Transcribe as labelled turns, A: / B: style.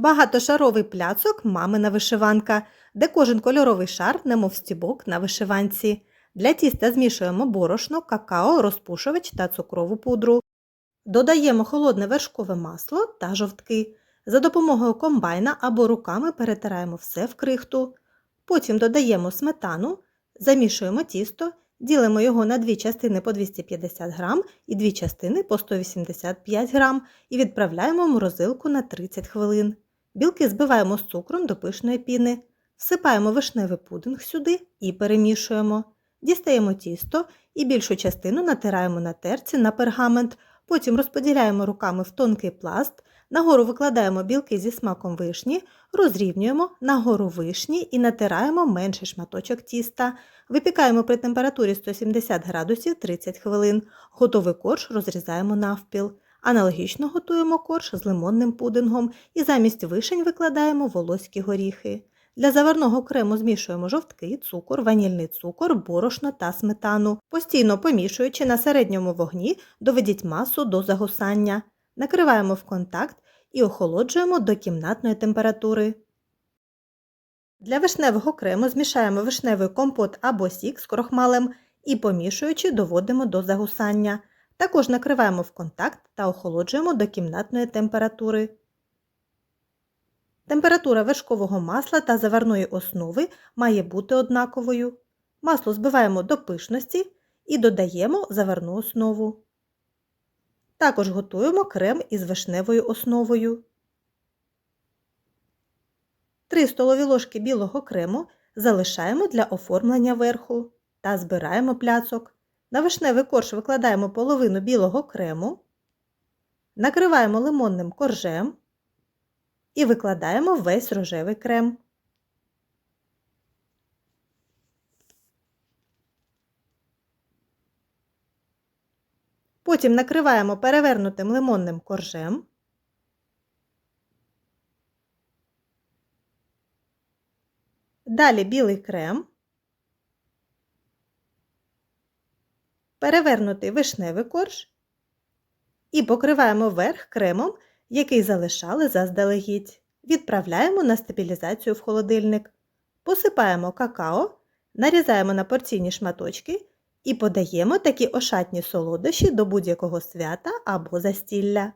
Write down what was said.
A: Багатошаровий пляцок мамина вишиванка, де кожен кольоровий шар, немов стібок на вишиванці. Для тіста змішуємо борошно, какао, розпушувач та цукрову пудру. Додаємо холодне вершкове масло та жовтки. За допомогою комбайна або руками перетираємо все в крихту. Потім додаємо сметану, замішуємо тісто, ділимо його на дві частини по 250 грам і дві частини по 185 грам і відправляємо в морозилку на 30 хвилин. Білки збиваємо з цукром до пишної піни, всипаємо вишневий пудинг сюди і перемішуємо. Дістаємо тісто і більшу частину натираємо на терці на пергамент, потім розподіляємо руками в тонкий пласт, нагору викладаємо білки зі смаком вишні, розрівнюємо нагору вишні і натираємо менший шматочок тіста. Випікаємо при температурі 170 градусів 30 хвилин. Готовий корж розрізаємо навпіл. Аналогічно готуємо корж з лимонним пудингом і замість вишень викладаємо волоські горіхи. Для заварного крему змішуємо жовтки, цукор, ванільний цукор, борошно та сметану. Постійно помішуючи на середньому вогні, доведіть масу до загусання. Накриваємо в контакт і охолоджуємо до кімнатної температури. Для вишневого крему змішаємо вишневий компот або сік з крохмалем і помішуючи доводимо до загусання. Також накриваємо в контакт та охолоджуємо до кімнатної температури. Температура вершкового масла та заварної основи має бути однаковою. Масло збиваємо до пишності і додаємо заварну основу. Також готуємо крем із вишневою основою. 3 столові ложки білого крему залишаємо для оформлення верху та збираємо пляцок. На вишневий корж викладаємо половину білого крему, накриваємо лимонним коржем і викладаємо весь рожевий крем. Потім накриваємо перевернутим лимонним коржем. Далі білий крем, перевернутий вишневий корж і покриваємо верх кремом, який залишали заздалегідь. Відправляємо на стабілізацію в холодильник. Посипаємо какао, нарізаємо на порційні шматочки і подаємо такі ошатні солодощі до будь-якого свята або застілля.